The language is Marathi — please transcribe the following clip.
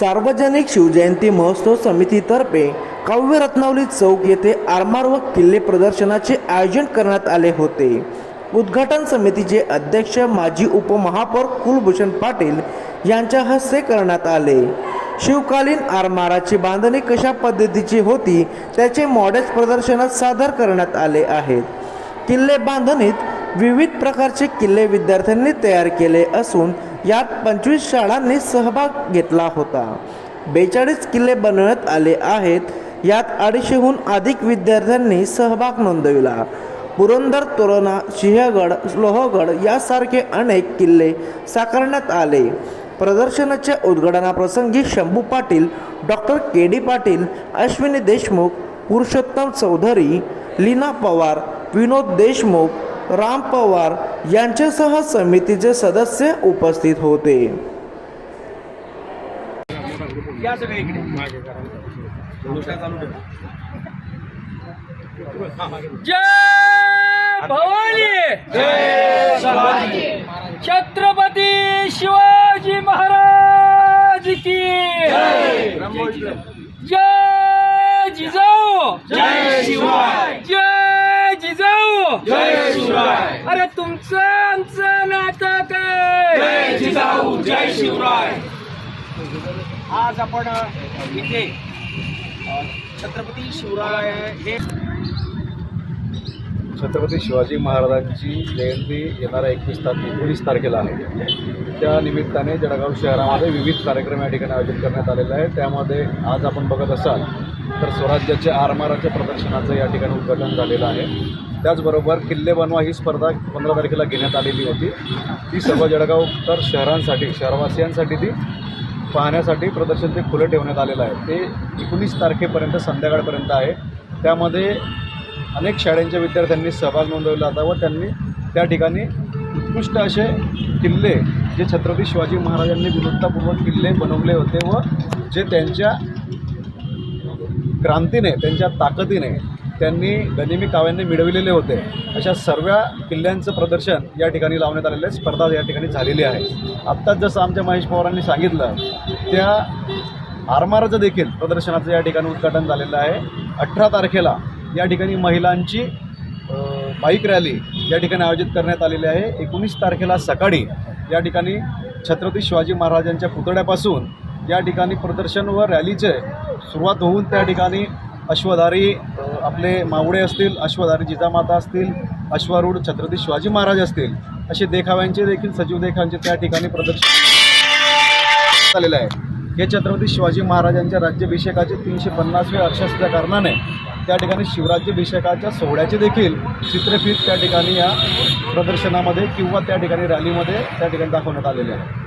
सार्वजनिक शिवजयंती महोत्सव समितीतर्फे काव्य रत्नावली चौक येथे आरमार व किल्ले प्रदर्शनाचे आयोजन करण्यात आले होते. उद्घाटन समितीचे अध्यक्ष माजी उपमहापौर कुलभूषण पाटील यांच्या हस्ते करण्यात आले. शिवकालीन आरमाराची बांधणी कशा पद्धतीची होती त्याचे मॉडेल्स प्रदर्शनात सादर करण्यात आले आहेत. किल्ले बांधणीत विविध प्रकारचे किल्ले विद्यार्थ्यांनी तयार केले असून यात पंचवीस शाळांनी सहभाग घेतला होता. बेचाळीस किल्ले बनवण्यात आले आहेत. यात अडीचशेहून अधिक विद्यार्थ्यांनी सहभाग नोंदविला. पुरंदर तोरणा सिंहगड लोहगड यासारखे अनेक किल्ले साकारण्यात आले. प्रदर्शनाच्या उद्घाटनाप्रसंगी Shambhu Patil doctor K D Patil Ashwini Deshmukh Purushottam Chaudhari Leena Pawar Vinod Deshmukh Ram Pawar यांच्यासह समितीचे सदस्य उपस्थित होते. या सगळे इकडे. चालू ठेव. जय भवानी! छत्रपती शिवाजी महाराज की! जय जिजाऊ! जय शिवराय जय जिजाऊ! जय शिवराय. अरे तुमचं आमचं नातं काय? जय जिजाऊ जय शिवराय. आज आपण इथे छत्रपती शिवराय हे छत्रपती शिवाजी महाराजांची जयंती येणाऱ्या एकवीस तारखे एकोणीस तारखेला आहे. त्या निमित्ताने जळगाव शहरामध्ये विविध कार्यक्रम या ठिकाणी आयोजित करण्यात आलेले आहे त्यामध्ये आज आपण बघत असाल तर स्वराज्याच्या आरमाराच्या प्रदर्शनाचं या ठिकाणी उद्घाटन झालेलं आहे. त्याचबरोबर किल्ले बनवा ही स्पर्धा पंधरा तारखेला घेण्यात आलेली होती. ती सर्व जळगावकर शहरांसाठी शहरवासियांसाठी ती पाहण्यासाठी प्रदर्शन ते खुलं ठेवण्यात आलेलं आहे. ते एकोणीस तारखेपर्यंत संध्याकाळपर्यंत आहे. त्यामध्ये अनेक शाळेंच्या विद्यार्थ्यांनी सहभाग नोंदवला होता व त्यांनी त्या ठिकाणी उत्कृष्ट असे किल्ले जे छत्रपती शिवाजी महाराजांनी विरुद्धपूर्वक किल्ले बनवले होते व जे त्यांच्या क्रांतीने त्यांच्या ताकदीने त्यांनी गनिमी काव्यांनी मिळविलेले होते. अशा सर्व किल्ल्यांचं प्रदर्शन या ठिकाणी लावण्यात आलेलं आहे. स्पर्धा या ठिकाणी झालेली आहे. आत्ताच जसं आमच्या महेश पवारांनी सांगितलं त्या आरमाराचं देखील प्रदर्शनाचं या ठिकाणी उद्घाटन झालेलं आहे. अठरा तारखेला या ठिकाणी महिलांची बाईक रॅली या ठिकाणी आयोजित करण्यात आलेली आहे. एकोणीस तारखेला सकाळी या ठिकाणी छत्रपती शिवाजी महाराजांच्या पुतळ्यापासून या ठिकाणी प्रदर्शन व रॅलीचे सुरुवात होऊन त्या ठिकाणी अश्वधारी आपले मावळे असतील अश्वधारी जिजामाता असतील अश्वारूढ छत्रपती शिवाजी महाराज असतील असे देखाव्यांचे देखील सजीव देखाव्यांचे त्या ठिकाणी प्रदर्शन झालेलं आहे. हे छत्रपती शिवाजी महाराजांच्या राज्याभिषेकाचे तीनशे पन्नासवे वर्ष असल्या कारणाने त्या ठिकाणी शिवराज्याभिषेकाच्या सोहळ्याचे देखील चित्रफित त्या ठिकाणी या प्रदर्शनामध्ये किंवा त्या ठिकाणी रॅलीमध्ये त्या ठिकाणी दाखवण्यात आलेले आहे.